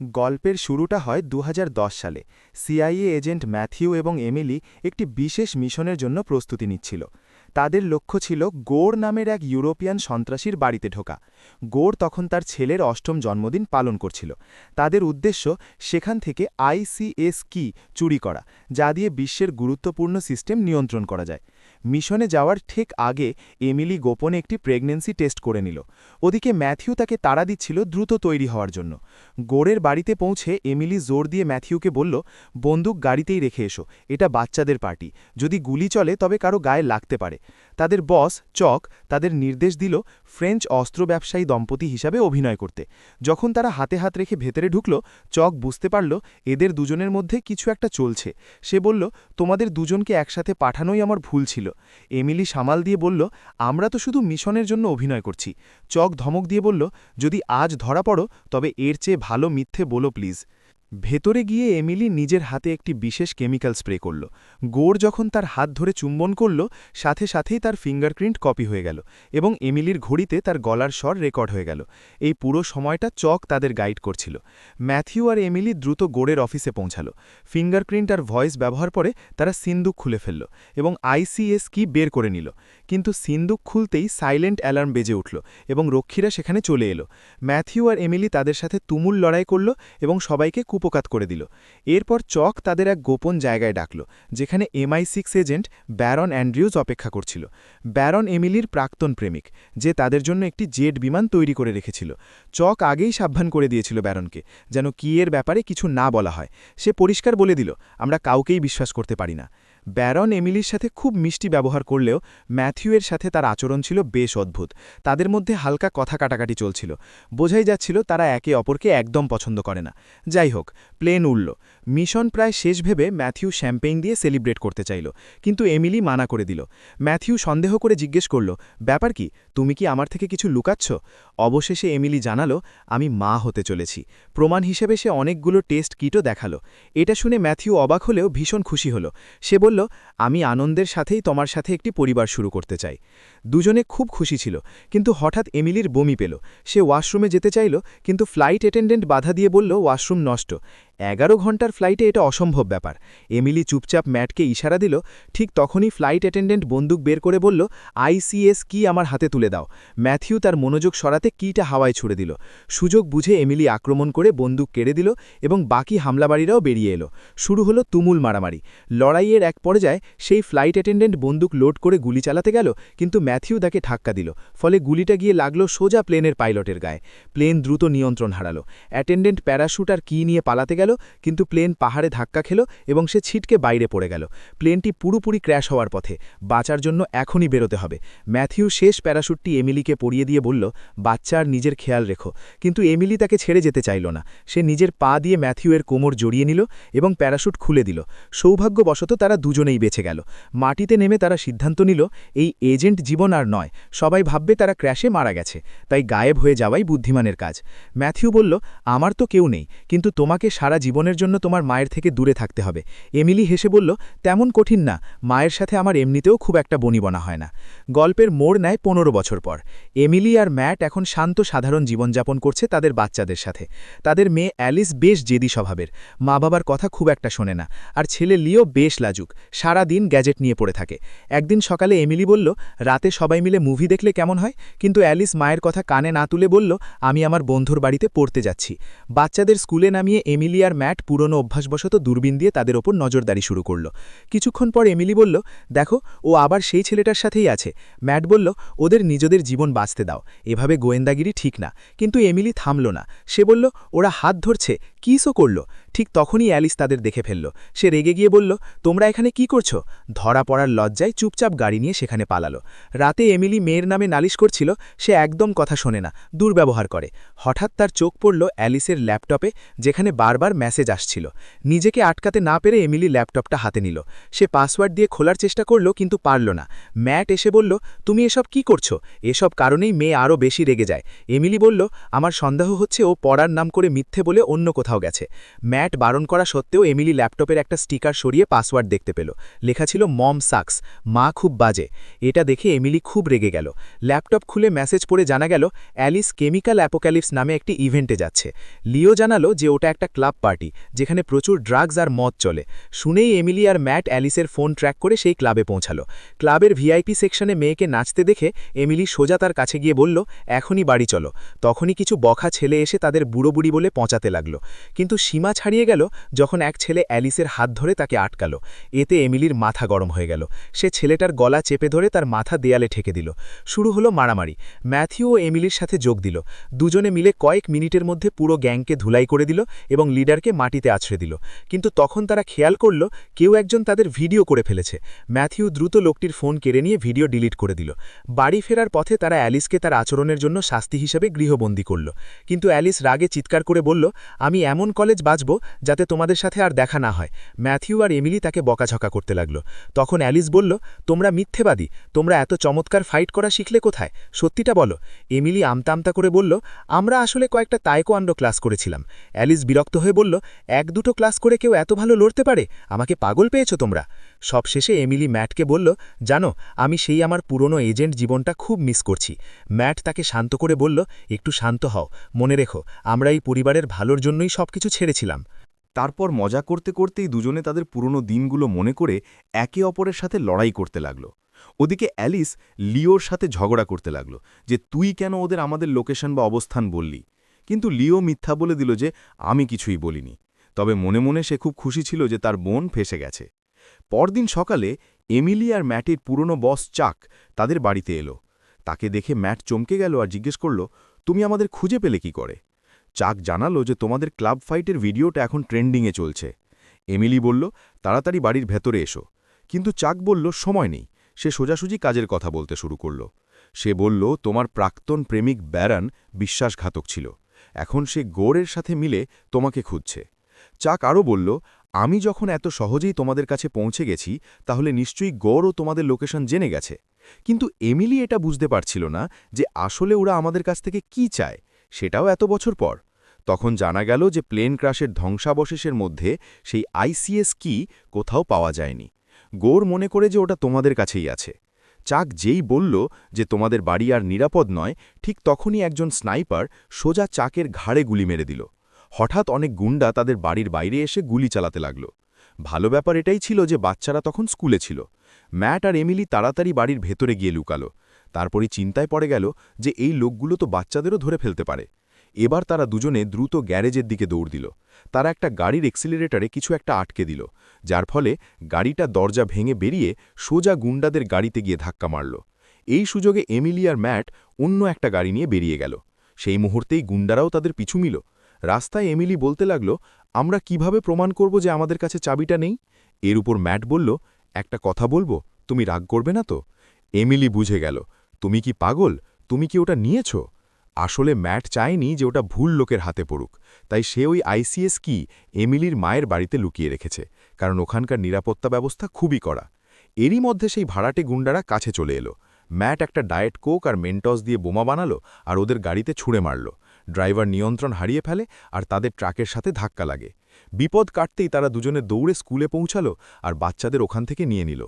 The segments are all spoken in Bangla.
গল্পের শুরুটা হয় দুহাজার দশ সালে। সিআইএ এজেন্ট ম্যাথিউ এবং এমিলি একটি বিশেষ মিশনের জন্য প্রস্তুতি নিচ্ছিল। তাদের লক্ষ্য ছিল গোড় নামের এক ইউরোপিয়ান সন্ত্রাসীর বাড়িতে ঢোকা। গোড় তখন তার ছেলের অষ্টম জন্মদিন পালন করছিল। তাদের উদ্দেশ্য সেখান থেকে আইসিএস কি চুরি করা, যা দিয়ে বিশ্বের গুরুত্বপূর্ণ সিস্টেম নিয়ন্ত্রণ করা যায়। মিশনে যাওয়ার ঠিক আগে এমিলি গোপনে একটি প্রেগন্যান্সি টেস্ট করে নিল। ওদিকে ম্যাথিউ তাকে তাড়া দিচ্ছিল দ্রুত তৈরি হওয়ার জন্য। গোড়ের বাড়িতে পৌঁছে এমিলি জোর দিয়ে ম্যাথিউকে বলল, বন্দুক গাড়িতেই রেখে এসো, এটা বাচ্চাদের পার্টি। যদি গুলি চলে, তবে কারও গায়ে লাগতে পারে। তাদের বস, চক, তাদের নির্দেশ দিল ফ্রেঞ্চ অস্ত্র ব্যবসায়ী দম্পতি হিসাবে অভিনয় করতে। যখন তারা হাতে হাত রেখে ভেতরে ঢুকল, চক বুঝতে পারল, এদের দুজনের মধ্যে কিছু একটা চলছে। সে বলল, তোমাদের দুজনকে একসাথে পাঠানোই আমার ভুল ছিল। এমিলি সামাল দিয়ে বলল, আমরা তো শুধু মিশনের জন্য অভিনয় করছি। চক ধমক দিয়ে বলল, যদি আজ ধরা পড়ো, তবে এর চেয়ে ভালো মিথ্যে বলো প্লিজ। ভেতরে গিয়ে এমিলি নিজের হাতে একটি বিশেষ কেমিক্যাল স্প্রে করল। গোর যখন তার হাত ধরে চুম্বন করল, সাথে সাথেই তার ফিঙ্গারপ্রিন্ট কপি হয়ে গেল এবং এমিলির ঘড়িতে তার গলার স্বর রেকর্ড হয়ে গেল। এই পুরো সময়টা চক তাদের গাইড করছিল। ম্যাথিউ আর এমিলি দ্রুত গোড়ের অফিসে পৌঁছালো। ফিঙ্গারপ্রিন্ট আর ভয়েস ব্যবহার করে তারা সিন্দুক খুলে ফেলল এবং আইসিএস কি বের করে নিল। কিন্তু সিন্দুক খুলতেই সাইলেন্ট অ্যালার্ম বেজে উঠল এবং রক্ষীরা সেখানে চলে এলো। ম্যাথিউ আর এমিলি তাদের সাথে তুমুল লড়াই করল এবং সবাইকে কুপকাত করে দিল। এরপর চক তাদের এক গোপন জায়গায় ডাকল, যেখানে MI six agent Baron Andrews অপেক্ষা করছিল। ব্যারন এমিলির প্রাক্তন প্রেমিক, যে তাদের জন্য একটি জেট বিমান তৈরি করে রেখেছিল। চক আগেই সাবধান করে দিয়েছিল ব্যারনকে, যেন কি এর ব্যাপারে কিছু না বলা হয়। সে পরিষ্কার বলে দিল, আমরা কাউকেই বিশ্বাস করতে পারি না। ব্যারন এমিলির সাথে খুব মিষ্টি ব্যবহার করলেও ম্যাথিউয়ের সাথে তার আচরণ ছিল বেশ অদ্ভুত। তাদের মধ্যে হালকা কথা কাটাকাটি চলছিল। বোঝাই যাচ্ছিল তারা একে অপরকে একদম পছন্দ করে না। যাই হোক, প্লেন উড়ল। মিশন প্রায় শেষ ভেবে ম্যাথিউ শ্যাম্পেইন দিয়ে সেলিব্রেট করতে চাইল, কিন্তু এমিলি মানা করে দিল। ম্যাথিউ সন্দেহ করে জিজ্ঞেস করল, ব্যাপার কি? তুমি কি আমার থেকে কিছু লুকাচ্ছ? অবশেষে এমিলি জানালো, আমি মা হতে চলেছি। প্রমাণ হিসেবে সে অনেকগুলো টেস্ট কিটও দেখাল। এটা শুনে ম্যাথিউ অবাক হলেও ভীষণ খুশি হলো। সে বলল, আমি আনন্দের সাথেই তোমার সাথে একটি পরিবার শুরু করতে চাই। দুজনে খুব খুশি ছিল, কিন্তু হঠাৎ এমিলির বমি পেল। সে ওয়াশরুমে যেতে চাইল, কিন্তু ফ্লাইট অ্যাটেন্ডেন্ট বাধা দিয়ে বলল, ওয়াশরুম নষ্ট। এগারো ঘণ্টার ফ্লাইটে এটা অসম্ভব ব্যাপার। এমিলি চুপচাপ ম্যাটকে ইশারা দিল, ঠিক তখনই ফ্লাইট অ্যাটেন্ডেন্ট বন্দুক বের করে বলল আইসিএস কি আমার হাতে তুলে দাও। ম্যাথিউ তার মনোযোগ সরাতে কিটা হাওয়ায় ছুড়ে দিল। সুযোগ বুঝে এমিলি আক্রমণ করে বন্দুক কেড়ে দিল এবং বাকি হামলাবাড়িরাও বেরিয়ে এলো। শুরু হলো তুমুল মারামারি। লড়াইয়ের এক পর্যায়ে সেই ফ্লাইট অ্যাটেন্ডেন্ট বন্দুক লোড করে গুলি চালাতে গেল, কিন্তু ম্যাথিউ তাকে ধাক্কা দিল, ফলে গুলিটা গিয়ে লাগল সোজা প্লেনের পাইলটের গায়ে। প্লেন দ্রুত নিয়ন্ত্রণ হারালো। অ্যাটেন্ডেন্ট প্যারাশুট আর কি নিয়ে পালাতে গেল, কিন্তু প্লেন পাহাড়ে ধাক্কা খেল এবং সে ছিটকে বাইরে পড়ে গেল। প্লেনটি পুরোপুরি ক্র্যাশ হওয়ার পথে, বাঁচার জন্য এখনই বেরোতে হবে। ম্যাথিউ শেষ প্যারাশুটটি এমিলিকে পরিয়ে দিয়ে বলল বাচ্চার নিজের খেয়াল রেখো। কিন্তু এমিলি তাকে ছেড়ে যেতে চাইল না। সে নিজের পা দিয়ে ম্যাথিউয়ের কোমর জড়িয়ে নিল এবং প্যারাশুট খুলে দিল। সৌভাগ্যবশত তারা দুজনেই বেঁচে গেল। মাটিতে নেমে তারা সিদ্ধান্ত নিল, এই এজেন্ট জীবন আর নয়, সবাই ভাববে তারা ক্র্যাশে মারা গেছে, তাই গায়েব হয়ে যাওয়াই বুদ্ধিমানের কাজ। ম্যাথিউ বলল, আমার তো কেউ নেই, কিন্তু তোমাকে সারা জীবনের জন্য তোমার মায়ের থেকে দূরে থাকতে হবে। এমিলি হেসে বলল, তেমন কঠিন না, মায়ের সাথে আমার এমনিতেও খুব একটা বনিবনা হয় না। গল্পের মোড় নেয় পনেরো বছর পর। এমিলি আর ম্যাট এখন শান্ত সাধারণ জীবনযাপন করছে তাদের বাচ্চাদের সাথে। তাদের মেয়ে অ্যালিস বেশ জেদি স্বভাবের মা বাবার কথা খুব একটা শোনে না, আর ছেলে লিও বেশ লাজুক সারা দিন গ্যাজেট নিয়ে পড়ে থাকে। একদিন সকালে এমিলি বলল, রাতে সবাই মিলে মুভি দেখলে কেমন হয়? কিন্তু অ্যালিস মায়ের কথা কানে না তুলে বলল, আমি আমার বন্ধুর বাড়িতে পড়তে যাচ্ছি। বাচ্চাদের স্কুলে নামিয়ে এমিলি আর ম্যাট পুরনো অভ্যাসবশত দূরবীন দিয়ে তাদের ওপর নজরদারি শুরু করল। কিছুক্ষণ পর এমিলি বলল, দেখো, ও আবার সেই ছেলেটার সাথেই আছে। ম্যাট বলল, ওদের নিজেদের জীবন বাঁচতে দাও। এভাবে গোয়েন্দাগিরি ঠিক না। কিন্তু এমিলি থামল না। সে বলল, ওরা হাত ধরছে। কিসও করল? ঠিক তখনই অ্যালিস তাদের দেখে ফেলল। সে রেগে গিয়ে বলল, তোমরা এখানে কি করছ? ধরা পড়ার লজ্জায় চুপচাপ গাড়ি নিয়ে সেখানে পালালো। রাতে এমিলি মেয়ের নামে নালিশ করছিল, সে একদম কথা শোনে না, দুর্ব্যবহার করে। হঠাৎ তার চোখ পড়ল অ্যালিসের ল্যাপটপে, যেখানে বারবার মেসেজ আসছিল। নিজেকে আটকাতে না পেরে এমিলি ল্যাপটপটা হাতে নিল। সে পাসওয়ার্ড দিয়ে খোলার চেষ্টা করল, কিন্তু পারল না। ম্যাট এসে বলল, তুমি এসব কি করছ? এসব কারণেই মেয়ে আরও বেশি রেগে যায়। এমিলি বলল, আমার সন্দেহ হচ্ছে ও পড়ার নাম করে মিথ্যে বলে অন্য কোথাও গেছে। ম্যাট ম্যাট বারণ করা সত্ত্বেও এমিলি ল্যাপটপের একটা স্টিকার সরিয়ে পাসওয়ার্ড দেখতে পেল। লেখা ছিল, মম সাকস, মা খুব বাজে। এটা দেখে এমিলি খুব রেগে গেল। ল্যাপটপ খুলে মেসেজ পড়ে জানা গেল, অ্যালিস কেমিক্যাল অ্যাপোক্যালিপস নামে একটি ইভেন্টে যাচ্ছে। লিও জানালো যে ওটা একটা ক্লাব পার্টি, যেখানে প্রচুর ড্রাগস আর মদ চলে। শুনেই এমিলি আর ম্যাট অ্যালিসের ফোন ট্র্যাক করে সেই ক্লাবে পৌঁছালো। ক্লাবের ভিআইপি সেকশনে মেয়েকে নাচতে দেখে এমিলি সোজা তার কাছে গিয়ে বলল, এখনই বাড়ি চলো। তখনই কিছু বখা ছেলে এসে তাদের বুড়ো বুড়ি বলে পঁচাতে লাগল। কিন্তু সীমা ছাড়িয়ে গেল যখন এক ছেলে অ্যালিসের হাত ধরে তাকে আটকালো। এতে এমিলির মাথা গরম হয়ে গেল। সে ছেলেটার গলা চেপে ধরে তার মাথা দেয়ালে ঠেকে দিল। শুরু হলো মারামারি। ম্যাথিউ ও এমিলির সাথে যোগ দিল। দুজনে মিলে কয়েক মিনিটের মধ্যে পুরো গ্যাংকে ধুলাই করে দিল এবং লিডারকে মাটিতে আছড়ে দিল। কিন্তু তখন তারা খেয়াল করল, কেউ একজন তাদের ভিডিও করে ফেলেছে। ম্যাথিউ দ্রুত লোকটির ফোন কেড়ে নিয়ে ভিডিও ডিলিট করে দিল। বাড়ি ফেরার পথে তারা অ্যালিসকে তার আচরণের জন্য শাস্তি হিসেবে গৃহবন্দী করল। কিন্তু অ্যালিস রাগে চিৎকার করে বলল, আমি এমন কলেজ বাঁচব যাতে তোমাদের সাথে আর দেখা না হয়। ম্যাথিউ আর এমিলি তাকে বকাঝকা করতে লাগল। তখন অ্যালিস বলল, তোমরা মিথ্যেবাদী, তোমরা এত চমৎকার ফাইট করা শিখলে কোথায়? সত্যিটা বলো। এমিলি আমতা আমতা করে বলল, আমরা আসলে কয়েকটা তাইকোয়ান্ডো ক্লাস করেছিলাম। অ্যালিস বিরক্ত হয়ে বলল, এক দুটো ক্লাস করে কেউ এত ভালো লড়তে পারে? আমাকে পাগল পেয়েছ তোমরা? সবশেষে এমিলি ম্যাটকে বলল, জানো, আমি সেই আমার পুরনো এজেন্ট জীবনটা খুব মিস করছি। ম্যাট তাকে শান্ত করে বলল, একটু শান্ত হও, মনে রেখো, আমরা এই পরিবারের ভালোর জন্যই সবকিছু ছেড়েছিলাম। তারপর মজা করতে করতেই দুজনে তাদের পুরনো দিনগুলো মনে করে একে অপরের সাথে লড়াই করতে লাগল। ওদিকে অ্যালিস লিওর সাথে ঝগড়া করতে লাগল যে, তুই কেন ওদের আমাদের লোকেশন বা অবস্থান বললি? কিন্তু লিও মিথ্যা বলে দিল যে, আমি কিছুই বলিনি। তবে মনে মনে সে খুব খুশি ছিল যে, তার বোন ফেসে গেছে। পরদিন সকালে এমিলি আর ম্যাটের পুরনো বস চাক তাদের বাড়িতে এলো। তাকে দেখে ম্যাট চমকে গেল আর জিজ্ঞেস করল, তুমি আমাদের খুঁজে পেলে কি করে? চাক জানালো যে তোমাদের ক্লাব ফাইটের ভিডিওটা এখন ট্রেন্ডিংয়ে চলছে। এমিলি বলল, তাড়াতাড়ি বাড়ির ভেতরে এসো। কিন্তু চাক বলল, সময় নেই। সে সোজাসুজি কাজের কথা বলতে শুরু করল। সে বলল, তোমার প্রাক্তন প্রেমিক ব্যারান বিশ্বাসঘাতক ছিল। এখন সে গোড়ের সাথে মিলে তোমাকে খুঁজছে। চাক আরও বলল, আমি যখন এত সহজেই তোমাদের কাছে পৌঁছে গেছি, তাহলে নিশ্চয়ই গৌরও তোমাদের লোকেশন জেনে গেছে। কিন্তু এমিলি এটা বুঝতে পারছিল না যে আসলে ওরা আমাদের কাছ থেকে কি চায়, সেটাও এত বছর পর। তখন জানা গেল যে প্লেন ক্রাশের ধ্বংসাবশেষের মধ্যে সেই আইসিএস কি কোথাও পাওয়া যায়নি। গোর মনে করে যে ওটা তোমাদের কাছেই আছে। চাক যেই বলল যে তোমাদের বাড়ি আর নিরাপদ নয়, ঠিক তখনই একজন স্নাইপার সোজা চাকের ঘাড়ে গুলি মেরে দিল। হঠাৎ অনেক গুন্ডা তাদের বাড়ির বাইরে এসে গুলি চালাতে লাগল। ভালো ব্যাপার এটাই ছিল যে বাচ্চারা তখন স্কুলে ছিল। ম্যাট আর এমিলি তাড়াতাড়ি বাড়ির ভেতরে গিয়ে লুকালো। তারপরই চিন্তায় পড়ে গেল যে এই লোকগুলো তো বাচ্চাদেরও ধরে ফেলতে পারে। এবার তারা দুজনে দ্রুত গ্যারেজের দিকে দৌড় দিল। তারা একটা গাড়ির এক্সিলারেটারে কিছু একটা আটকে দিল, যার ফলে গাড়িটা দরজা ভেঙে বেরিয়ে সোজা গুন্ডাদের গাড়িতে গিয়ে ধাক্কা মারল। এই সুযোগে এমিলি আর ম্যাট অন্য একটা গাড়ি নিয়ে বেরিয়ে গেল। সেই মুহূর্তেই গুন্ডারাও তাদের পিছু মিল রাস্তায় এমিলি বলতে লাগল, আমরা কীভাবে প্রমাণ করব যে আমাদের কাছে চাবিটা নেই? এর উপর ম্যাট বলল, একটা কথা বলব, তুমি রাগ করবে না তো? এমিলি বুঝে গেল, তুমি কি পাগল? তুমি কি ওটা নিয়েছ? আসলে ম্যাট চায়নি যে ওটা ভুল লোকের হাতে পড়ুক। তাই সে ওই আইসিএস কি এমিলির মায়ের বাড়িতে লুকিয়ে রেখেছে, কারণ ওখানকার নিরাপত্তা ব্যবস্থা খুবই কড়া। এরই মধ্যে সেই ভাড়াটে গুন্ডারা কাছে চলে এলো। ম্যাট একটা ডায়েট কোক আর মেন্টস দিয়ে বোমা বানালো আর ওদের গাড়িতে ছুঁড়ে মারল। ড্রাইভার নিয়ন্ত্রণ হারিয়ে ফেলে আর তাদের ট্রাকের সাথে ধাক্কা লাগে। বিপদ কাটতেই তারা দুজনে দৌড়ে স্কুলে পৌঁছালো আর বাচ্চাদের ওখান থেকে নিয়ে নিল।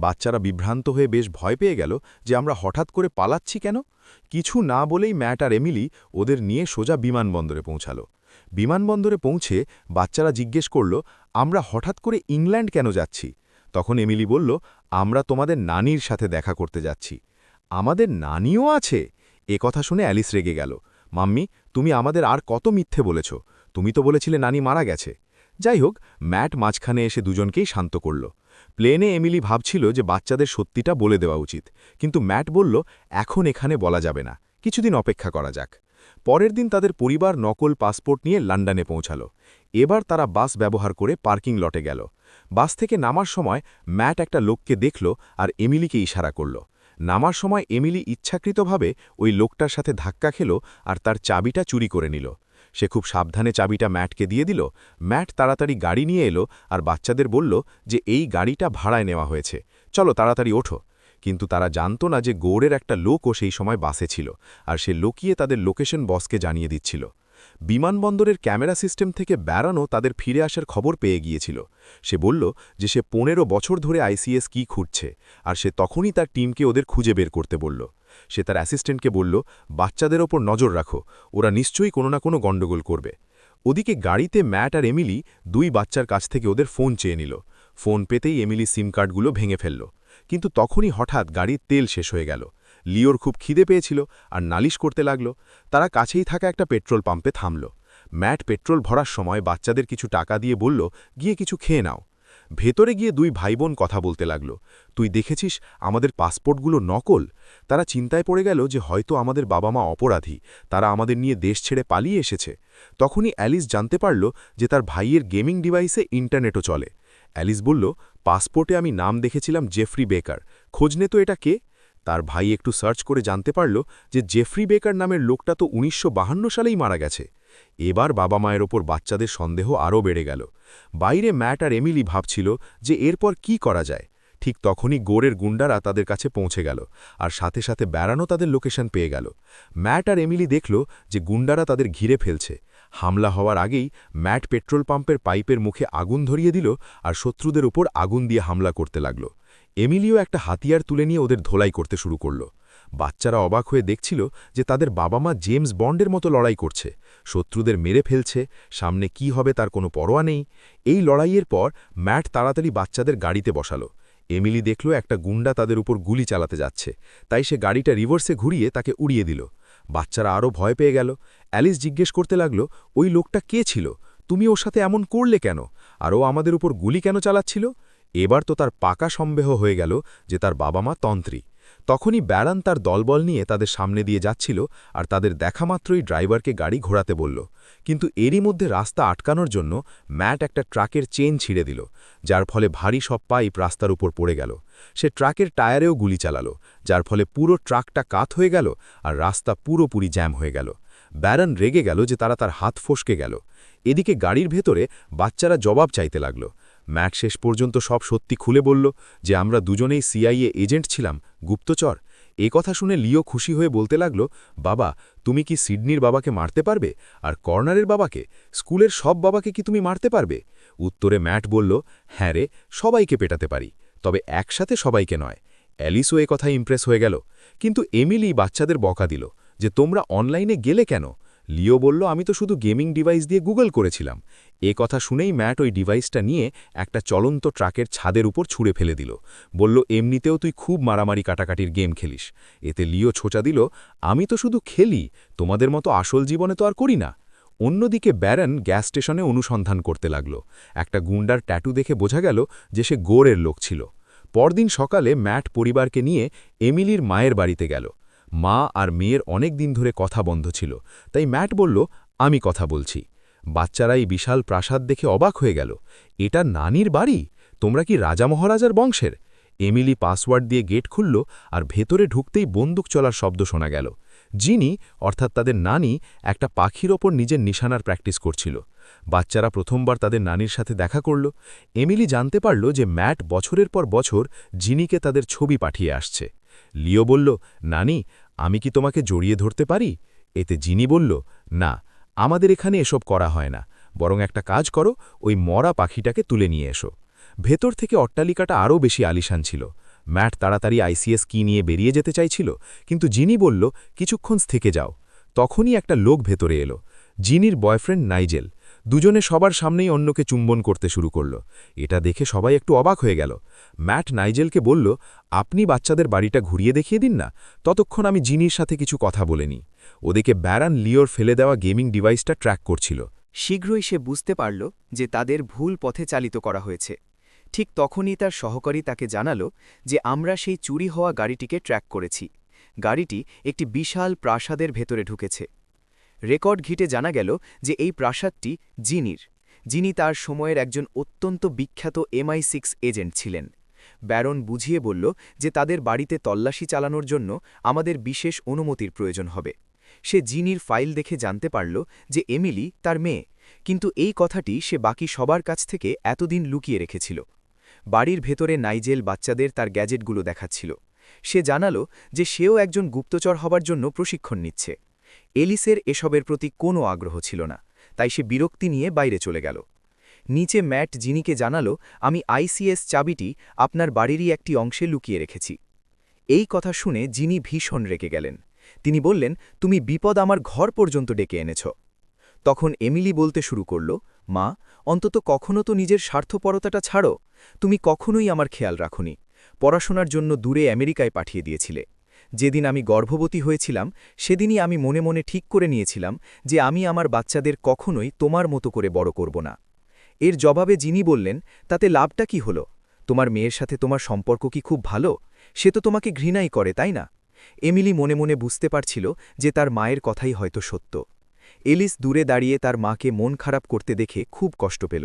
বাচ্চারা বিভ্রান্ত হয়ে বেশ ভয় পেয়ে গেল যে আমরা হঠাৎ করে পালাচ্ছি কেন? কিছু না বলেই ম্যাট আর এমিলি ওদের নিয়ে সোজা বিমানবন্দরে পৌঁছালো। বিমানবন্দরে পৌঁছে বাচ্চারা জিজ্ঞেস করল, আমরা হঠাৎ করে ইংল্যান্ড কেন যাচ্ছি? তখন এমিলি বলল, আমরা তোমাদের নানির সাথে দেখা করতে যাচ্ছি। আমাদের নানিও আছে। এ কথা শুনে অ্যালিস রেগে গেল। মাম্মি, তুমি আমাদের আর কত মিথ্যে বলেছ? তুমি তো বলেছিলে নানি মারা গেছে। যাই হোক, ম্যাট মাঝখানে এসে দুজনকেই শান্ত করল। প্লেনে এমিলি ভাবছিল যে বাচ্চাদের সত্যিটা বলে দেওয়া উচিত, কিন্তু ম্যাট বলল, এখন এখানে বলা যাবে না। কিছুদিন অপেক্ষা করা যাক। পরের দিন তাদের পরিবার নকল পাসপোর্ট নিয়ে লন্ডনে পৌঁছালো। এবার তারা বাস ব্যবহার করে পার্কিং লটে গেল। বাস থেকে নামার সময় ম্যাট একটা লোককে দেখল আর এমিলিকে ইশারা করল। নামার সময় এমিলি ইচ্ছাকৃতভাবে ওই লোকটার সাথে ধাক্কা খেল আর তার চাবিটা চুরি করে নিল। সে খুব সাবধানে চাবিটা ম্যাটকে দিয়ে দিল। ম্যাট তাড়াতাড়ি গাড়ি নিয়ে এলো আর বাচ্চাদের বলল যে, এই গাড়িটা ভাড়ায় নেওয়া হয়েছে। চলো তাড়াতাড়ি ওঠো। কিন্তু তারা জানত না যে গৌড়ের একটা লোকও সেই সময় বাসে ছিল আর সে লুকিয়ে তাদের লোকেশন বসকে জানিয়ে দিচ্ছিল। বিমানবন্দরের ক্যামেরা সিস্টেম থেকে বেড়ানো তাদের ফিরে আসার খবর পেয়ে গিয়েছিল। সে বলল যে, সে পনেরো বছর ধরে আইসিএস কি খুঁজছে? আর সে তখনই তার টিমকে ওদের খুঁজে বের করতে বলল। সে তার অ্যাসিস্ট্যান্টকে বলল, বাচ্চাদের ওপর নজর রাখো, ওরা নিশ্চয়ই কোনো না কোনো গণ্ডগোল করবে। ওদিকে গাড়িতে ম্যাট আর এমিলি দুই বাচ্চার কাছ থেকে ওদের ফোন চেয়ে নিল। ফোন পেতেই এমিলি সিম কার্ডগুলো ভেঙে ফেলল। কিন্তু তখনই হঠাৎ গাড়ির তেল শেষ হয়ে গেল। লিওর খুব খিদে পেয়েছিল আর নালিশ করতে লাগল। তারা কাছেই থাকা একটা পেট্রোল পাম্পে থামল। ম্যাট পেট্রোল ভরার সময় বাচ্চাদের কিছু টাকা দিয়ে বলল, গিয়ে কিছু খেয়ে নাও। ভেতরে গিয়ে দুই ভাইবোন কথা বলতে লাগল। তুই দেখেছিস আমাদের পাসপোর্টগুলো নকল? তারা চিন্তায় পড়ে গেল যে হয়তো আমাদের বাবা মা অপরাধী, তারা আমাদের নিয়ে দেশ ছেড়ে পালিয়ে এসেছে। তখনই অ্যালিস জানতে পারল যে তার ভাইয়ের গেমিং ডিভাইসে ইন্টারনেটও চলে। অ্যালিস বলল, পাসপোর্টে আমি নাম দেখেছিলাম জেফ্রি বেকার। খোঁজনে তো এটা কে? তার ভাই একটু সার্চ করে জানতে পারল যে জেফ্রি বেকার নামের লোকটা তো উনিশশো সালেই মারা গেছে। এবার বাবা মায়ের ওপর বাচ্চাদের সন্দেহ আরও বেড়ে গেল। বাইরে ম্যাট আর এমিলি ভাবছিল যে এরপর কি করা যায়। ঠিক তখনই গোরের গুন্ডারা তাদের কাছে পৌঁছে গেল আর সাথে সাথে বেড়ানো তাদের লোকেশন পেয়ে গেল। ম্যাট আর এমিলি দেখল যে গুন্ডারা তাদের ঘিরে ফেলছে। হামলা হওয়ার আগেই ম্যাট পেট্রোল পাম্পের পাইপের মুখে আগুন ধরিয়ে দিল আর শত্রুদের উপর আগুন দিয়ে হামলা করতে লাগল। এমিলিও একটা হাতিয়ার তুলে নিয়ে ওদের ধোলাই করতে শুরু করল। বাচ্চারা অবাক হয়ে দেখছিল যে তাদের বাবা মা জেমস বন্ডের মতো লড়াই করছে। শত্রুদের মেরে ফেলছে, সামনে কি হবে তার কোনো পরোয়া নেই। এই লড়াইয়ের পর ম্যাট তাড়াতাড়ি বাচ্চাদের গাড়িতে বসালো। এমিলি দেখল একটা গুন্ডা তাদের উপর গুলি চালাতে যাচ্ছে। তাই সে গাড়িটা রিভার্সে ঘুরিয়ে তাকে উড়িয়ে দিল। বাচ্চারা আরও ভয় পেয়ে গেল। অ্যালিস জিজ্ঞেস করতে লাগল, ওই লোকটা কে ছিল? তুমি ওর সাথে এমন করলে কেন? আর ও আমাদের উপর গুলি কেন চালাচ্ছিল? এবার তো তার পাকা সম্বেহ হয়ে গেল যে তার বাবা মা তন্ত্রী। তখনই ব্যারান তার দলবল নিয়ে তাদের সামনে দিয়ে যাচ্ছিল আর তাদের দেখামাত্রই ড্রাইভারকে গাড়ি ঘোরাতে বলল। কিন্তু এরই মধ্যে রাস্তা আটকানোর জন্য ম্যাট একটা ট্রাকের চেন ছিঁড়ে দিল, যার ফলে ভারী সব পাইপ রাস্তার উপর পড়ে গেল। সে ট্রাকের টায়ারেও গুলি চালালো, যার ফলে পুরো ট্রাকটা কাত হয়ে গেল আর রাস্তা পুরোপুরি জ্যাম হয়ে গেল। ব্যারন রেগে গেল যে তারা তার হাত ফসকে গেল। এদিকে গাড়ির ভেতরে বাচ্চারা জবাব চাইতে লাগল। ম্যাট শেষ পর্যন্ত সব সত্যি খুলে বলল যে আমরা দুজনেই সিআইএ এজেন্ট ছিলাম, গুপ্তচর। এ কথা শুনে লিও খুশি হয়ে বলতে লাগল, বাবা, তুমি কি সিডনির বাবাকে মারতে পারবে? আর কর্নারের বাবাকে? স্কুলের সব বাবাকে কি তুমি মারতে পারবে? উত্তরে ম্যাট বলল হ্যাঁ রে, সবাইকে পেটাতে পারি, তবে একসাথে সবাইকে নয়। অ্যালিসও এ কথায় ইমপ্রেস হয়ে গেল। কিন্তু এমিলি বাচ্চাদের বকা দিল যে, তোমরা অনলাইনে গেলে কেন? লিও বলল, আমি তো শুধু গেমিং ডিভাইস দিয়ে গুগল করেছিলাম। এ কথা শুনেই ম্যাট ওই ডিভাইসটা নিয়ে একটা চলন্ত ট্রাকের ছাদের উপর ছুঁড়ে ফেলে দিল। বলল, এমনিতেও তুই খুব মারামারি কাটাকাটির গেম খেলিস। এতে লিও ছোচা দিল, আমি তো শুধু খেলি, তোমাদের মতো আসল জীবনে তো আর করি না। অন্যদিকে ব্যারন গ্যাস স্টেশনে অনুসন্ধান করতে লাগল। একটা গুন্ডার ট্যাটু দেখে বোঝা গেল যে সে গোরের লোক ছিল। পরদিন সকালে ম্যাট পরিবারকে নিয়ে এমিলির মায়ের বাড়িতে গেল। মা আর মেয়ের অনেক দিন ধরে কথা বন্ধ ছিল, তাই ম্যাট বলল, আমি কথা বলছি। বাচ্চারা এই বিশাল প্রাসাদ দেখে অবাক হয়ে গেল, এটা নানির বাড়ি? তোমরা কি রাজা মহারাজার বংশের? এমিলি পাসওয়ার্ড দিয়ে গেট খুলল আর ভেতরে ঢুকতেই বন্দুক চলার শব্দ শোনা গেল। যিনি অর্থাৎ তাদের নানি, একটা পাখির ওপর নিজের নিশানার প্র্যাকটিস করছিল। বাচ্চারা প্রথমবার তাদের নানির সাথে দেখা করল। এমিলি জানতে পারল যে ম্যাট বছরের পর বছর জিনিকে তাদের ছবি পাঠিয়ে আসছে। লিও বলল, নানি আমি কি তোমাকে জড়িয়ে ধরতে পারি? এতে জিনি বলল, না, আমাদের এখানে এসব করা হয় না। বরং একটা কাজ করো, ওই মরা পাখিটাকে তুলে নিয়ে এসো। ভেতর থেকে অট্টালিকাটা আরও বেশি আলিশান ছিল। ম্যাট তাড়াতাড়ি আইসিএস কি নিয়ে বেরিয়ে যেতে চাইছিল, কিন্তু জিনি বলল, কিছুক্ষণ থেকে যাও। তখনই একটা লোক ভেতরে এলো। জিনির বয়ফ্রেন্ড নাইজেল। দুজনে সবার সামনেই অন্যকে চুম্বন করতে শুরু করল। এটা দেখে সবাই একটু অবাক হয়ে গেল। ম্যাট নাইজেলকে বলল, আপনি বাচ্চাদের বাড়িটা ঘুরিয়ে দেখিয়ে দিন না? ততক্ষণ আমি জিনির সাথে কিছু কথা বলেনি ওদিকে ব্যারান লিওর ফেলে দেওয়া গেমিং ডিভাইসটা ট্র্যাক করছিল। শীঘ্রই সে বুঝতে পারল যে তাদের ভুল পথে চালিত করা হয়েছে। ঠিক তখনই তার সহকারী তাকে জানালো যে আমরা সেই চুরি হওয়া গাড়িটিকে ট্র্যাক করেছি। গাড়িটি একটি বিশাল প্রাসাদের ভেতরে ঢুকেছে। রেকর্ড ঘিটে জানা গেল যে এই প্রাসাদটি জিনির। যিনি তার সময়ের একজন অত্যন্ত বিখ্যাত এমআই সিক্স এজেন্ট ছিলেন। ব্যারন বুঝিয়ে বলল যে তাদের বাড়িতে তল্লাশি চালানোর জন্য আমাদের বিশেষ অনুমতির প্রয়োজন হবে। সে জিনির ফাইল দেখে জানতে পারল যে এমিলি তার মেয়ে, কিন্তু এই কথাটি সে বাকি সবার কাছ থেকে এতদিন লুকিয়ে রেখেছিল। বাড়ির ভেতরে নাইজেল বাচ্চাদের তার গ্যাজেটগুলো দেখাচ্ছিল। সে জানালো যে সেও একজন গুপ্তচর হবার জন্য প্রশিক্ষণ নিচ্ছে। এলিসের এসবের প্রতি কোনো আগ্রহ ছিল না, তাই সে বিরক্তি নিয়ে বাইরে চলে গেল। নিচে ম্যাট জিনিকে জানালো, আমি আইসিএস চাবিটি আপনার বাড়িরই একটি অংশে লুকিয়ে রেখেছি। এই কথা শুনে জিনি ভীষণ রেগে গেলেন। তিনি বললেন, তুমি বিপদ আমার ঘর পর্যন্ত ডেকে এনেছ। তখন এমিলি বলতে শুরু করল, মা, অন্তত কখনো তো নিজের স্বার্থপরতাটা ছাড়ো। তুমি কখনোই আমার খেয়াল রাখুনি। পড়াশোনার জন্য দূরে আমেরিকায় পাঠিয়ে দিয়েছিলে। যেদিন আমি গর্ভবতী হয়েছিলাম, সেদিনই আমি মনে মনে ঠিক করে নিয়েছিলাম যে আমি আমার বাচ্চাদের কখনোই তোমার মতো করে বড় করব না। এর জবাবে যিনি বললেন, তাতে লাভটা কি হলো? তোমার মেয়ের সাথে তোমার সম্পর্ক কি খুব ভালো? সে তো তোমাকে ঘৃণাই করে, তাই না? এমিলি মনে মনে বুঝতে পারছিল যে তার মায়ের কথাই হয়তো সত্য। এলিস দূরে দাঁড়িয়ে তার মাকে মন খারাপ করতে দেখে খুব কষ্ট পেল।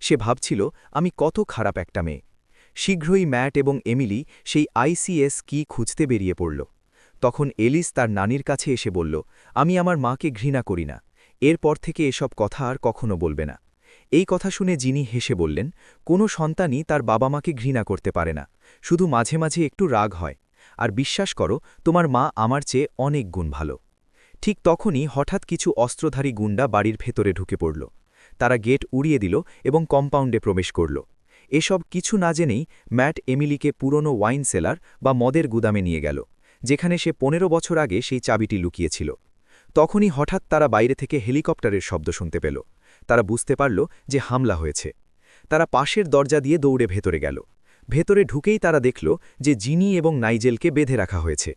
সে ভাবছিল, আমি কত খারাপ একটা মেয়ে। শীঘ্রই ম্যাট এবং এমিলি সেই আইসিএস কি খুঁজতে বেরিয়ে পড়ল। তখন এলিস তার নানির কাছে এসে বলল, আমি আমার মাকে ঘৃণা করি না। এরপর থেকে এসব কথা আর কখনো বলবে না। এই কথা শুনে যিনি হেসে বললেন, কোনো সন্তানই তার বাবা মাকে ঘৃণা করতে পারে না। শুধু মাঝে মাঝে একটু রাগ হয়। আর বিশ্বাস করো, তোমার মা আমার চেয়ে অনেক গুণ ভালো ঠিক তখনই হঠাৎ কিছু অস্ত্রধারী গুন্ডা বাড়ির ভেতরে ঢুকে পড়ল। তারা গেট উড়িয়ে দিল এবং কম্পাউন্ডে প্রবেশ করল। এসব কিছু না জেনেই ম্যাট এমিলিকে পুরনো ওয়াইন সেলার বা মদের গুদামে নিয়ে গেল, যেখানে সে পনেরো বছর আগে সেই চাবিটি লুকিয়েছিল। তখনই হঠাৎ তারা বাইরে থেকে হেলিকপ্টারের শব্দ শুনতে পেল। তারা বুঝতে পারল যে হামলা হয়েছে। তারা পাশের দরজা দিয়ে দৌড়ে ভেতরে গেল। ভেতরে ঢুকেই তারা দেখল যে জিনি এবং নাইজেলকে বেঁধে রাখা হয়েছে।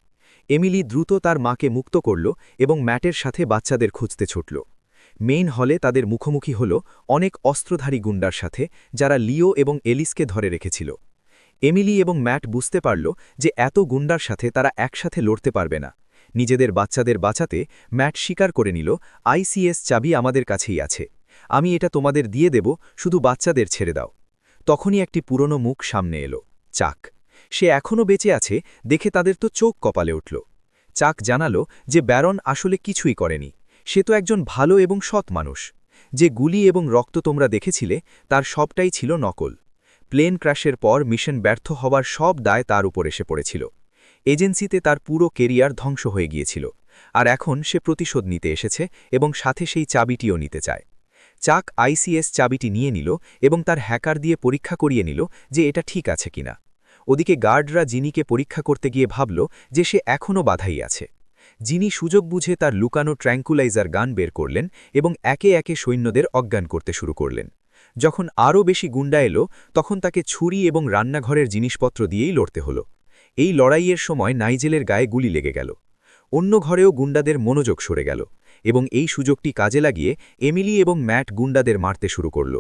এমিলি দ্রুত তার মাকে মুক্ত করল এবং ম্যাটের সাথে বাচ্চাদের খুঁজতে ছুটল। মেইন হলে তাদের মুখোমুখি হল অনেক অস্ত্রধারী গুন্ডার সাথে, যারা লিও এবং এলিসকে ধরে রেখেছিল। এমিলি এবং ম্যাট বুঝতে পারল যে এত গুন্ডার সাথে তারা একসাথে লড়তে পারবে না। নিজেদের বাচ্চাদের বাঁচাতে ম্যাট স্বীকার করে নিল আইসিএস চাবি আমাদের কাছেই আছে। আমি এটা তোমাদের দিয়ে দেব, শুধু বাচ্চাদের ছেড়ে দাও। তখনই একটি পুরনো মুখ সামনে এলো। চাক। সে এখনও বেঁচে আছে, দেখে তাদের তো চোখ কপালে উঠল। চাক জানালো যে ব্যারন আসলে কিছুই করেনি। সে তো একজন ভালো এবং সৎ মানুষ। যে গুলি এবং রক্ত তোমরা দেখেছিলে, তার সবটাই ছিল নকল। প্লেন ক্র্যাশের পর মিশন ব্যর্থ হওয়ার সব দায় তার উপর এসে পড়েছিল। এজেন্সিতে তার পুরো কেরিয়ার ধ্বংস হয়ে গিয়েছিল। আর এখন সে প্রতিশোধ নিতে এসেছে এবং সাথে সেই চাবিটিও নিতে চায়। চাক আইসিএস চাবিটি নিয়ে নিল এবং তার হ্যাকার দিয়ে পরীক্ষা করিয়ে নিল যে এটা ঠিক আছে কিনা। ওদিকে গার্ডরা জিনিকে পরীক্ষা করতে গিয়ে ভাবল যে সে এখনও বাধাই আছে। যিনি সুযোগ বুঝে তার লুকানো ট্র্যাঙ্কুলাইজার গান বের করলেন এবং একে একে সৈন্যদের অজ্ঞান করতে শুরু করলেন। যখন আরও বেশি গুন্ডা এলো, তখন তাকে ছুরি এবং রান্নাঘরের জিনিসপত্র দিয়েই লড়তে হলো। এই লড়াইয়ের সময় নাইজেলের গায়ে গুলি লেগে গেল। অন্য ঘরেও গুন্ডাদের মনোযোগ সরে গেল এবং এই সুযোগটি কাজে লাগিয়ে এমিলি এবং ম্যাট গুন্ডাদের মারতে শুরু করল।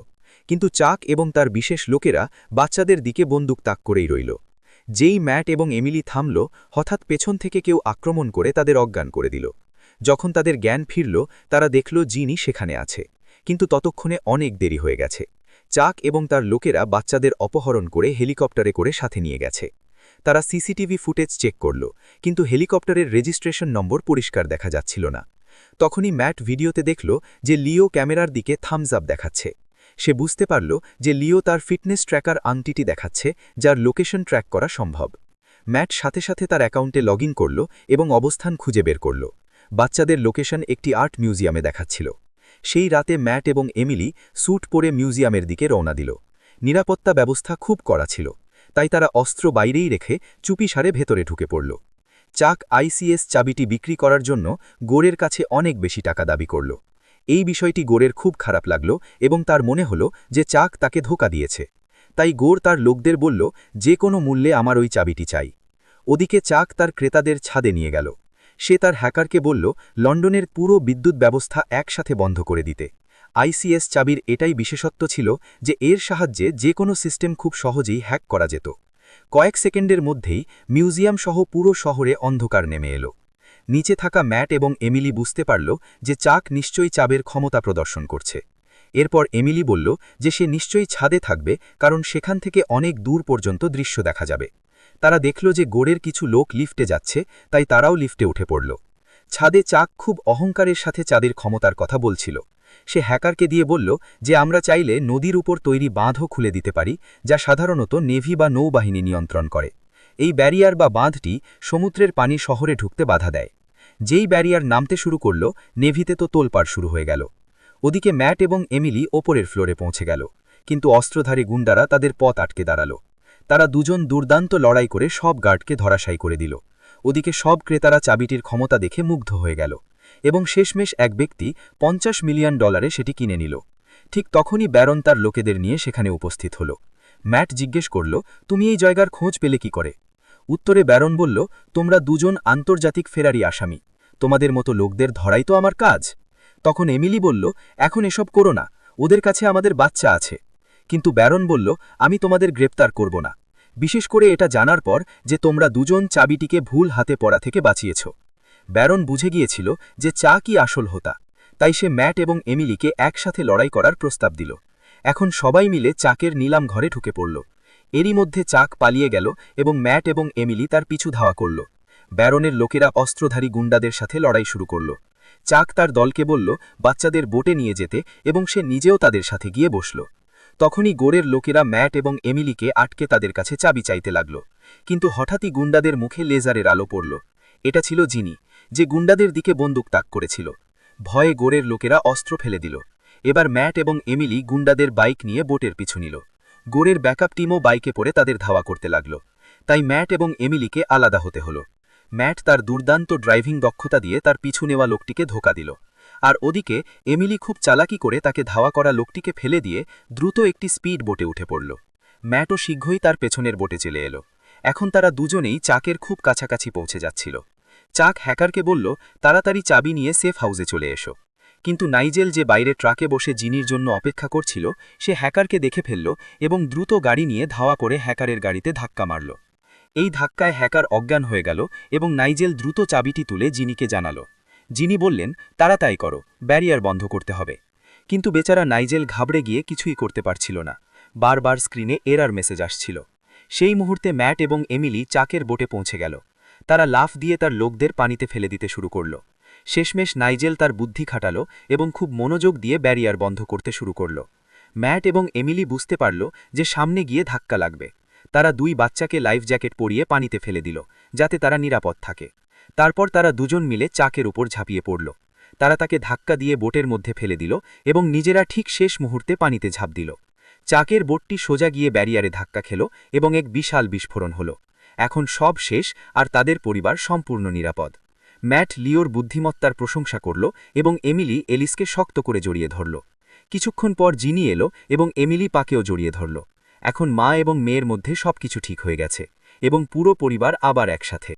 কিন্তু চাক এবং তার বিশেষ লোকেরা বাচ্চাদের দিকে বন্দুক তাক করেই রইল। যেই ম্যাট এবং এমিলি থামল, হঠাৎ পেছন থেকে কেউ আক্রমণ করে তাদের অজ্ঞান করে দিল। যখন তাদের জ্ঞান ফিরল, তারা দেখল জিনি সেখানে আছে। কিন্তু ততক্ষণে অনেক দেরি হয়ে গেছে। চাক এবং তার লোকেরা বাচ্চাদের অপহরণ করে হেলিকপ্টারে করে সাথে নিয়ে গেছে। তারা সিসিটিভি ফুটেজ চেক করল, কিন্তু হেলিকপ্টারের রেজিস্ট্রেশন নম্বর পরিষ্কার দেখা যাচ্ছিল না। তখনই ম্যাট ভিডিওতে দেখল যে লিও ক্যামেরার দিকে থামস আপ দেখাচ্ছে। সে বুঝতে পারল যে লিও তার ফিটনেস ট্র্যাকার আংটিটি দেখাচ্ছে, যার লোকেশন ট্র্যাক করা সম্ভব। ম্যাট সাথে সাথে তার অ্যাকাউন্টে লগ করল এবং অবস্থান খুঁজে বের করল। বাচ্চাদের লোকেশন একটি আর্ট মিউজিয়ামে দেখাচ্ছিল। সেই রাতে ম্যাট এবং এমিলি স্যুট পরে মিউজিয়ামের দিকে রওনা দিল। নিরাপত্তা ব্যবস্থা খুব কড়া ছিল, তাই তারা অস্ত্র বাইরেই রেখে চুপিসারে ভেতরে ঢুকে পড়ল। চাক আইসিএস চাবিটি বিক্রি করার জন্য গোরের কাছে অনেক বেশি টাকা দাবি করল। এই বিষয়টি গোরের খুব খারাপ লাগল এবং তার মনে হল যে চাক তাকে ধোকা দিয়েছে। তাই গোর তার লোকদের বলল, যে কোনো মূল্যে আমার ওই চাবিটি চাই। ওদিকে চাক তার ক্রেতাদের ছাদে নিয়ে গেল। সে তার হ্যাকারকে বলল, লন্ডনের পুরো বিদ্যুৎ ব্যবস্থা একসাথে বন্ধ করে দিতে। আইসিএস চাবির এটাই বিশেষত্ব ছিল যে এর সাহায্যে যে কোনো সিস্টেম খুব সহজেই হ্যাক করা যেত। কয়েক সেকেন্ডের মধ্যেই মিউজিয়াম সহ পুরো শহরে অন্ধকার নেমে এলো। নিচে থাকা ম্যাট এবং এমিলি বুঝতে পারল যে চাক নিশ্চয়ই চাবের ক্ষমতা প্রদর্শন করছে। এরপর এমিলি বলল যে সে নিশ্চয়ই ছাদে থাকবে, কারণ সেখান থেকে অনেক দূর পর্যন্ত দৃশ্য দেখা যাবে। তারা দেখল যে গোড়ের কিছু লোক লিফটে যাচ্ছে, তাই তারাও লিফটে উঠে পড়ল। ছাদে চাক খুব অহংকারের সাথে চাঁদের ক্ষমতার কথা বলছিল। সে হ্যাকারকে দিয়ে বলল যে আমরা চাইলে নদীর উপর তৈরি বাঁধও খুলে দিতে পারি, যা সাধারণত নেভি বা নৌবাহিনী নিয়ন্ত্রণ করে। এই ব্যারিয়ার বা বাঁধটি সমুদ্রের পানি শহরে ঢুকতে বাধা দেয়। যেই ব্যারিয়ার নামতে শুরু করল, নেভিতে তো তোলপাড় শুরু হয়ে গেল। ওদিকে ম্যাট এবং এমিলি ওপরের ফ্লোরে পৌঁছে গেল, কিন্তু অস্ত্রধারী গুন্ডারা তাদের পথ আটকে দাঁড়াল। তারা দুজন দুর্দান্ত লড়াই করে সব গার্ডকে ধরাশায়ী করে দিল। ওদিকে সব ক্রেতারা চাবিটির ক্ষমতা দেখে মুগ্ধ হয়ে গেল এবং শেষমেশ এক ব্যক্তি পঞ্চাশ মিলিয়ন ডলারে সেটি কিনে নিল। ঠিক তখনই ব্যারন তার লোকেদের নিয়ে সেখানে উপস্থিত হল। ম্যাট জিজ্ঞেস করল, তুমি এই জায়গার খোঁজ পেলে কি করে? উত্তরে ব্যারন বলল, তোমরা দুজন আন্তর্জাতিক ফেরারি আসামি। তোমাদের মতো লোকদের ধরাই তো আমার কাজ। তখন এমিলি বলল, এখন এসব করো না, ওদের কাছে আমাদের বাচ্চা আছে। কিন্তু ব্যারন বলল, আমি তোমাদের গ্রেপ্তার করব না। বিশেষ করে এটা জানার পর যে তোমরা দুজন চাবিটিকে ভুল হাতে পড়া থেকে বাঁচিয়েছ। ব্যারন বুঝে গিয়েছিল যে চা কি আসল হতা। তাই সে ম্যাট এবং এমিলিকে একসাথে লড়াই করার প্রস্তাব দিল। এখন সবাই মিলে চাকের নিলাম ঘরে ঢুকে পড়ল। এরই মধ্যে চাক পালিয়ে গেল এবং ম্যাট এবং এমিলি তার পিছু ধাওয়া করল। ব্যারনের লোকেরা অস্ত্রধারী গুন্ডাদের সাথে লড়াই শুরু করল। চাক তার দলকে বলল, বাচ্চাদের বোটে নিয়ে যেতে, এবং সে নিজেও তাদের সাথে গিয়ে বসল। তখনই গোরের লোকেরা ম্যাট এবং এমিলিকে আটকে তাদের কাছে চাবি চাইতে লাগল। কিন্তু হঠাৎই গুন্ডাদের মুখে লেজারের আলো পড়ল। এটা ছিল জিনি, যে গুন্ডাদের দিকে বন্দুক তাক করেছিল। ভয়ে গোরের লোকেরা অস্ত্র ফেলে দিল। এবার ম্যাট এবং এমিলি গুন্ডাদের বাইক নিয়ে বোটের পিছু নিল। গোরের ব্যাকআপ টিমও বাইকে পড়ে তাদের ধাওয়া করতে লাগল। তাই ম্যাট এবং এমিলিকে আলাদা হতে হল। ম্যাট তার দুর্দান্ত ড্রাইভিং দক্ষতা দিয়ে তার পিছু নেওয়া লোকটিকে ধোকা দিল। আর ওদিকে, এমিলি খুব চালাকি করে তাকে ধাওয়া করা লোকটিকে ফেলে দিয়ে দ্রুত একটি স্পিড বোটে উঠে পড়ল। ম্যাটও শীঘ্রই তার পেছনের বোটে চলে এলো। এখন তারা দুজনেই চাকের খুব কাছাকাছি পৌঁছে যাচ্ছিল। চাক হ্যাকারকে বলল, তাড়াতাড়ি চাবি নিয়ে সেফ হাউসে চলে এসো। কিন্তু নাইজেল যে বাইরে ট্রাকে বসে জিনির জন্য অপেক্ষা করছিল, সে হ্যাকারকে দেখে ফেলল এবং দ্রুত গাড়ি নিয়ে ধাওয়া করে হ্যাকারের গাড়িতে ধাক্কা মারল। এই ধাক্কায় হ্যাকার অজ্ঞান হয়ে গেল এবং নাইজেল দ্রুত চাবিটি তুলে জিনিকে জানালো। জিনি বললেন তারা তাই করো, ব্যারিয়ার বন্ধ করতে হবে। কিন্তু বেচারা নাইজেল ঘাবড়ে গিয়ে কিছুই করতে পারছিল না। বারবার স্ক্রিনে এরার মেসেজ আসছিল। সেই মুহূর্তে ম্যাট এবং এমিলি চাকের বোটে পৌঁছে গেল। তারা লাফ দিয়ে তার লোকদের পানিতে ফেলে দিতে শুরু করল। শেষমেশ নাইজেল তার বুদ্ধি খাটাল এবং খুব মনোযোগ দিয়ে ব্যারিয়ার বন্ধ করতে শুরু করল। ম্যাট এবং এমিলি বুঝতে পারল যে সামনে গিয়ে ধাক্কা লাগবে। তারা দুই বাচ্চাকে লাইফ জ্যাকেট পরিয়ে পানিতে ফেলে দিল, যাতে তারা নিরাপদ থাকে। তারপর তারা দুজন মিলে চাকের উপর ঝাঁপিয়ে পড়ল। তারা তাকে ধাক্কা দিয়ে বোটের মধ্যে ফেলে দিল এবং নিজেরা ঠিক শেষ মুহূর্তে পানিতে ঝাঁপ দিল। চাকের বোটটি সোজা গিয়ে ব্যারিয়ারে ধাক্কা খেল এবং এক বিশাল বিস্ফোরণ হল। এখন সব শেষ আর তাদের পরিবার সম্পূর্ণ নিরাপদ। ম্যাট লিওর বুদ্ধিমত্তার প্রশংসা করল এবং এমিলি এলিসকে শক্ত করে জড়িয়ে ধরল। কিছুক্ষণ পর জিনি এলো এবং এমিলি পাকেও জড়িয়ে ধরল। এখন মা এবং মেয়ের মধ্যে সবকিছু ঠিক হয়ে গেছে এবং পুরো পরিবার আবার একসাথে।